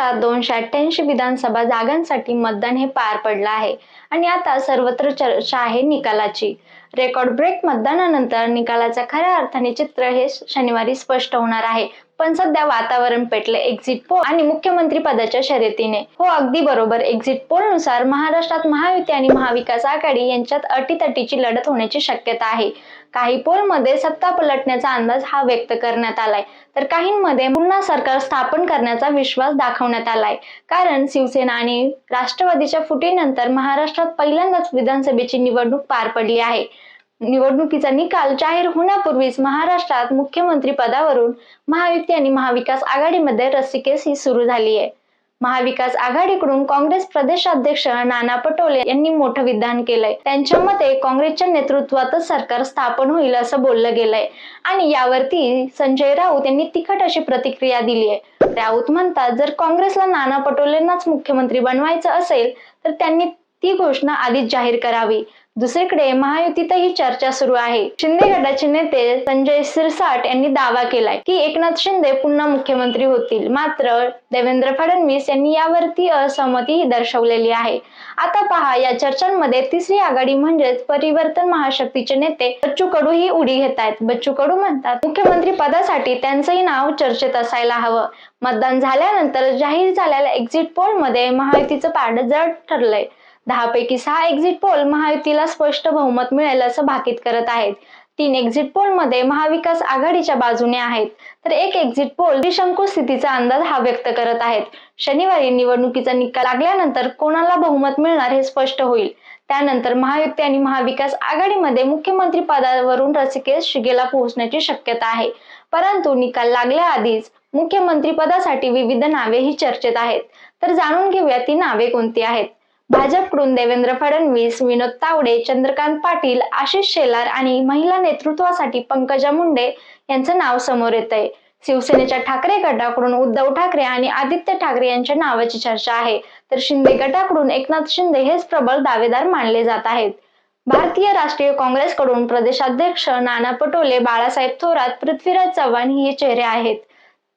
महाराष्ट्रात दोनशे अठ्ठ्याऐंशी विधानसभा जागांसाठी मतदान हे पार पडलं आहे. आणि आता सर्वत्र चर्चा आहे निकालाची. रेकॉर्ड ब्रेक मतदानानंतर निकालाचा खऱ्या अर्थाने चित्र हे शनिवारी स्पष्ट होणार आहे. पण सध्या वातावरण पेटले एक्झिट पोल आणि मुख्यमंत्री पदाच्या शर्यतीने. हो अगदी बरोबर. एक्झिट पोलनुसार महाराष्ट्रात महायुती आणि महाविकास आघाडी यांच्यात अटीतटीची लढत होण्याची शक्यता आहे. काही पोलमध्ये सत्ता पलटण्याचा अंदाज हा व्यक्त करण्यात आलाय. तर काहींमध्ये पुन्हा सरकार स्थापन करण्याचा विश्वास दाखवण्यात आलाय. कारण शिवसेना आणि राष्ट्रवादीच्या फुटीनंतर महाराष्ट्रात पहिल्यांदाच विधानसभेची निवडणूक पार पडली आहे. निवडणुकीचा निकाल जाहीर होण्यापूर्वीच महाराष्ट्रात मुख्यमंत्री पदावरून महायुती आणि महाविकास आघाडीमध्ये रस्सीकेस ही सुरू झाली आहे. महाविकास आघाडीकडून काँग्रेस प्रदेशाध्यक्ष नाना पटोले यांनी मोठं विधान केलंय. त्यांच्या मते काँग्रेसच्या नेतृत्वातच सरकार स्थापन होईल असं बोललं गेलंय. आणि यावरती संजय राऊत यांनी तिखट अशी प्रतिक्रिया दिली आहे. राऊत म्हणतात जर काँग्रेसला नाना पटोलेंनाच मुख्यमंत्री बनवायचं असेल तर त्यांनी ती घोषणा आधीच जाहीर करावी. दुसरीकडे महायुतीतही चर्चा सुरू आहे. शिंदे गटाचे नेते संजय सिरसाट यांनी दावा केलाय की एकनाथ शिंदे पुन्हा मुख्यमंत्री होतील. मात्र देवेंद्र फडणवीस यांनी यावरती असहमती दर्शवलेली आहे. आता पहा या चर्चांमध्ये तिसरी आघाडी म्हणजेच परिवर्तन महाशक्तीचे नेते बच्चू कडू ही उडी घेत आहेत. बच्चू कडू म्हणतात मुख्यमंत्री पदासाठी त्यांचंही नाव चर्चेत असायला हवं. मतदान झाल्यानंतर जाहीर झालेल्या एक्झिट पोलमध्ये महायुतीचं पाड जड ठरलंय. दहापैकी सहा एक्झिट पोल महायुतीला स्पष्ट बहुमत मिळेल असं भाकीत करत आहेत. तीन एक्झिट पोलमध्ये महाविकास आघाडीच्या बाजूने आहेत. तर एक एक्झिट पोल त्रिशंकू स्थितीचा अंदाज हा व्यक्त करत आहेत. शनिवारी निवडणुकीचा निकाल लागल्यानंतर कोणाला बहुमत मिळणार हे स्पष्ट होईल. त्यानंतर महायुती आणि महाविकास आघाडीमध्ये मुख्यमंत्री पदावरून रसिकेश शिगेला पोहोचण्याची शक्यता आहे. परंतु निकाल लागल्याआधीच मुख्यमंत्री पदासाठी विविध नावे ही चर्चेत आहेत. तर जाणून घेऊया ती नावे कोणती आहेत. भाजपकडून देवेंद्र फडणवीस विनोद तावडे चंद्रकांत पाटील आशिष शेलार आणि महिला नेतृत्वासाठी पंकजा मुंडे यांचं नाव समोर येत आहे शिवसेनेच्या ठाकरे गटाकडून उद्धव ठाकरे आणि आदित्य ठाकरे यांच्या नावाची चर्चा आहे. तर शिंदे गटाकडून एकनाथ शिंदे हेच प्रबळ दावेदार मानले जात आहेत. भारतीय राष्ट्रीय काँग्रेसकडून प्रदेशाध्यक्ष नाना पटोले बाळासाहेब थोरात पृथ्वीराज चव्हाण हे चेहरे आहेत.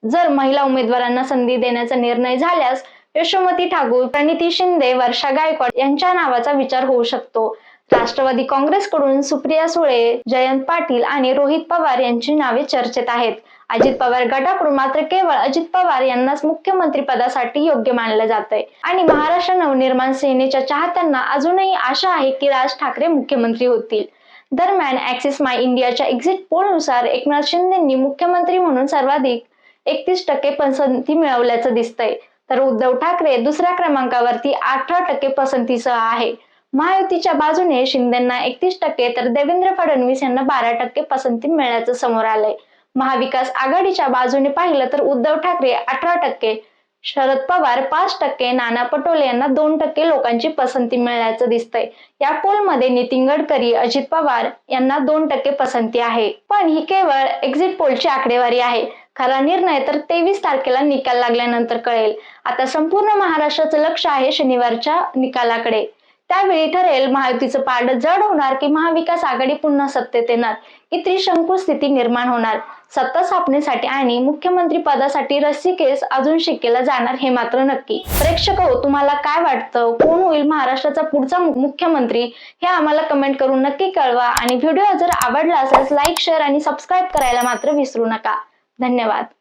जर महिला उमेदवारांना संधी देण्याचा निर्णय झाल्यास यशोमती ठाकूर प्रणिती शिंदे वर्षा गायकवाड यांच्या नावाचा विचार होऊ शकतो. राष्ट्रवादी काँग्रेसकडून सुप्रिया सुळे जयंत पाटील आणि रोहित पवार यांची नावे चर्चेत आहेत. अजित पवार गटाकडून मात्र केवळ अजित पवार यांनाच मुख्यमंत्री पदासाठी योग्य मानलं जात आहे आणि महाराष्ट्र नवनिर्माण सेनेच्या चाहत्यांना अजूनही आशा आहे की राज ठाकरे मुख्यमंत्री होतील. दरम्यान ऍक्सिस माय इंडियाच्या एक्झिट पोलनुसार एकनाथ शिंदेंनी मुख्यमंत्री म्हणून सर्वाधिक एकतीस टक्के पसंती मिळवल्याचं दिसतंय. तर उद्धव ठाकरे दुसऱ्या क्रमांकावरती अठरा टक्के पसंतीसह आहे. महायुतीच्या बाजूने शिंदेना एकतीस टक्के तर देवेंद्र फडणवीस यांना बारा टक्के पसंती मिळण्याचं समोर आलंय. महाविकास आघाडीच्या बाजूने पाहिलं तर उद्धव ठाकरे अठरा टक्के शरद पवार पाच टक्के नाना पटोले यांना दोन टक्के लोकांची पसंती मिळण्याचं दिसतंय. या पोलमध्ये नितीन गडकरी अजित पवार यांना दोन टक्के पसंती आहे. पण ही केवळ एक्झिट पोलची आकडेवारी आहे. खरा निर्णय तर तेवीस तारखेला निकाल लागल्यानंतर कळेल. आता संपूर्ण महाराष्ट्राचं लक्ष आहे शनिवारच्या निकालाकडे. त्यावेळी ठरेल महायुतीचं पाड जड होणार की महाविकास आघाडी पुन्हा सत्तेत येणार? की त्रिशंकू स्थिती निर्माण होणार. सत्ता स्थापनेसाठी आणि मुख्यमंत्री पदासाठी रस्सीकेस अजून शिकेला जाणार हे मात्र नक्की. प्रेक्षक हो तुम्हाला काय वाटतं? कोण होईल महाराष्ट्राचा पुढचा मुख्यमंत्री? हे आम्हाला कमेंट करून नक्की कळवा. आणि व्हिडिओ जर आवडला असल्यास लाईक शेअर आणि सबस्क्राईब करायला मात्र विसरू नका. धन्यवाद.